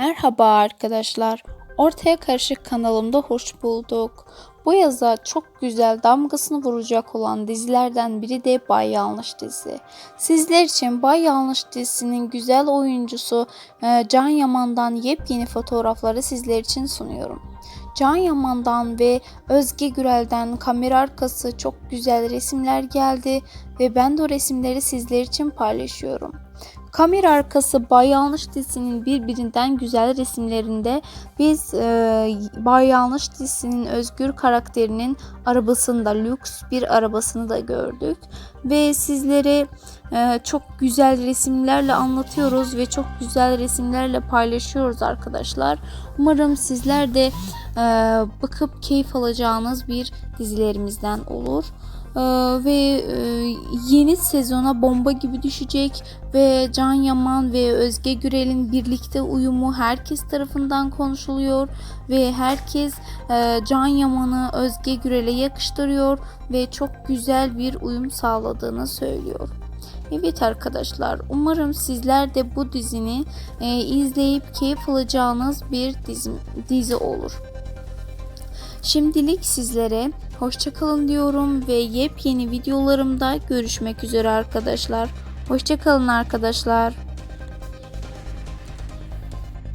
Merhaba arkadaşlar. Ortaya Karışık kanalımda hoş bulduk. Bu yaza çok güzel damgasını vuracak olan dizilerden biri de Bay Yanlış dizi. Sizler için Bay Yanlış dizisinin güzel oyuncusu e, Can Yaman'dan yepyeni fotoğrafları sizler için sunuyorum. Can Yaman'dan ve Özge Gürel'den kamera arkası çok güzel resimler geldi ve ben de o resimleri sizler için paylaşıyorum. Kamera arkası Bay Yanlış dizisinin birbirinden güzel resimlerinde biz e, Bay Yanlış dizisinin Özgür karakterinin arabasında lüks bir arabasını da gördük. Ve sizlere çok güzel resimlerle anlatıyoruz ve çok güzel resimlerle paylaşıyoruz arkadaşlar. Umarım sizler de e, bakıp keyif alacağınız bir dizilerimizden olur. Ee, ve e, yeni sezona bomba gibi düşecek ve Can Yaman ve Özge Gürel'in birlikte uyumu herkes tarafından konuşuluyor ve herkes e, Can Yaman'ı Özge Gürel'e yakıştırıyor ve çok güzel bir uyum sağladığını söylüyor. Evet arkadaşlar umarım sizler de bu dizini e, izleyip keyif alacağınız bir dizi, dizi olur. Şimdilik sizlere hoşçakalın diyorum ve yepyeni videolarımda görüşmek üzere arkadaşlar. Hoşçakalın arkadaşlar.